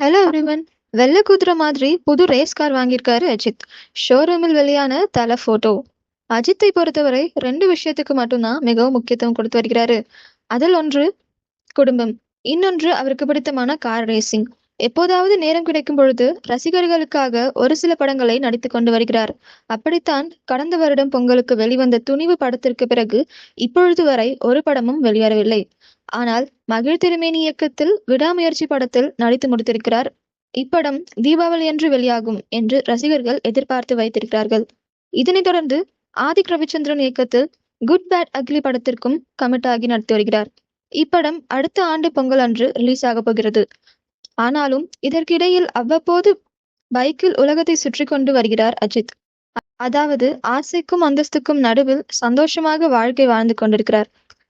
Hello everyone வெள்ளை குதிரை மாதிரி புது ரேஸ் கார் வாங்கியிருக்காரு அஜித். ஷோரூமில் வெளியான தல போட்டோ அஜித்தை பொறுத்தவரை ரெண்டு விஷயத்துக்கு மட்டும்தான் மிகவும் முக்கியத்துவம் கொடுத்து வருகிறாரு. அதில் ஒன்று குடும்பம் இன்னொன்று அவருக்கு பிடித்தமான கார் ரேசிங் எப்போதாவது நேரம் கிடைக்கும் பொழுது ரசிகர்களுக்காக ஒரு சில படங்களை நடித்து கொண்டு வருகிறார். அப்படித்தான் கடந்த வருடம் பொங்கலுக்கு வெளிவந்த துணிவு படத்திற்கு பிறகு இப்பொழுது வரை ஒரு படமும் வெளிவரவில்லை. ஆனால் மகிழ் திருமேனி இயக்கத்தில் விடாமுயற்சி படத்தில் நடித்து முடித்திருக்கிறார். இப்படம் தீபாவளி என்று வெளியாகும் என்று ரசிகர்கள் எதிர்பார்த்து வைத்திருக்கிறார்கள். இதனைத் தொடர்ந்து ஆதிக் ரவிச்சந்திரன் இயக்கத்தில் குட் பேட் அக்லி படத்திற்கும் கமிட் ஆகி நடத்தி வருகிறார். இப்படம் அடுத்த ஆண்டு பொங்கல் அன்று ரிலீஸ் ஆக போகிறது. ஆனாலும் இதற்கிடையில் அவ்வப்போது பைக்கில் உலகத்தை சுற்றி கொண்டு வருகிறார் அஜித். அதாவது ஆசைக்கும் அந்தஸ்துக்கும் நடுவில் சந்தோஷமாக வாழ்க்கை வாழ்ந்து கொண்டிருக்கிறார்.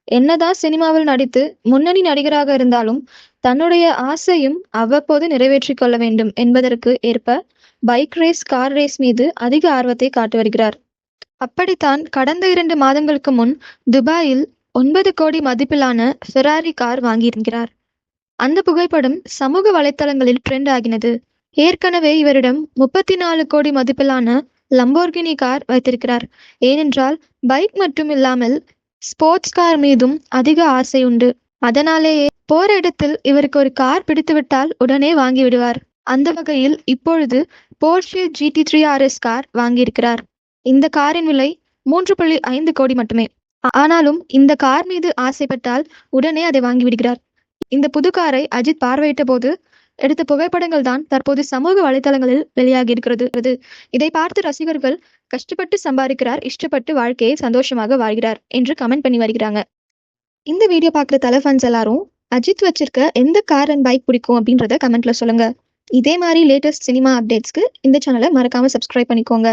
என்னதான் சினிமாவில் நடித்து முன்னணி நடிகராக இருந்தாலும் தன்னுடைய ஆசையும் அவ்வப்போது நிறைவேற்றிக் கொள்ள வேண்டும் என்பதற்கு ஏற்ப பைக் ரேஸ் கார் ரேஸ் மீது அதிக ஆர்வத்தை காட்டி வருகிறார். அப்படித்தான் கடந்த இரண்டு மாதங்களுக்கு முன் துபாயில் ஒன்பது கோடி மதிப்பிலான ஃபெராரி கார் வாங்கியிருக்கிறார். அந்த புகைப்படம் சமூக வலைத்தளங்களில் ட்ரெண்ட் ஆகினது. ஏற்கனவே இவரிடம் முப்பத்தி நாலு கோடி மதிப்பிலான லம்போர்கினி கார் வைத்திருக்கிறார். ஏனென்றால் பைக் மட்டும் இல்லாமல் ஸ்போர்ட்ஸ் கார் மீதும் அதிக ஆசை உண்டு. அதனாலேயே போற இடத்தில் இவருக்கு ஒரு கார் பிடித்துவிட்டால் உடனே வாங்கி விடுவார். அந்த வகையில் இப்பொழுது Porsche GT three RS car வாங்கியிருக்கிறார். இந்த காரின் விலை மூன்று புள்ளி ஐந்து கோடி மட்டுமே. ஆனாலும் இந்த கார் மீது ஆசைப்பட்டால் உடனே அதை வாங்கி விடுகிறார். இந்த புது காரை அஜித் பார்வையிட்ட போது எடுத்த புகைப்படங்கள் தான் தற்போது சமூக வலைதளங்களில் வெளியாகி இருக்கிறது. இதை பார்த்து ரசிகர்கள் கஷ்டப்பட்டு சம்பாதிக்கிறார் இஷ்டப்பட்டு வாழ்க்கையை சந்தோஷமாக வாழ்கிறார் என்று கமெண்ட் பண்ணி வருகிறாங்க. இந்த வீடியோ பார்க்குற தலை ஃபேன்ஸ் எல்லாரும் அஜித் வச்சிருக்க எந்த கார் அண்ட் பைக் பிடிக்கும் அப்படின்றத கமெண்ட்ல சொல்லுங்க. இதே மாதிரி லேட்டஸ்ட் சினிமா அப்டேட்ஸ்க்கு இந்த சேனலை மறக்காம சப்ஸ்கிரைப் பண்ணிக்கோங்க.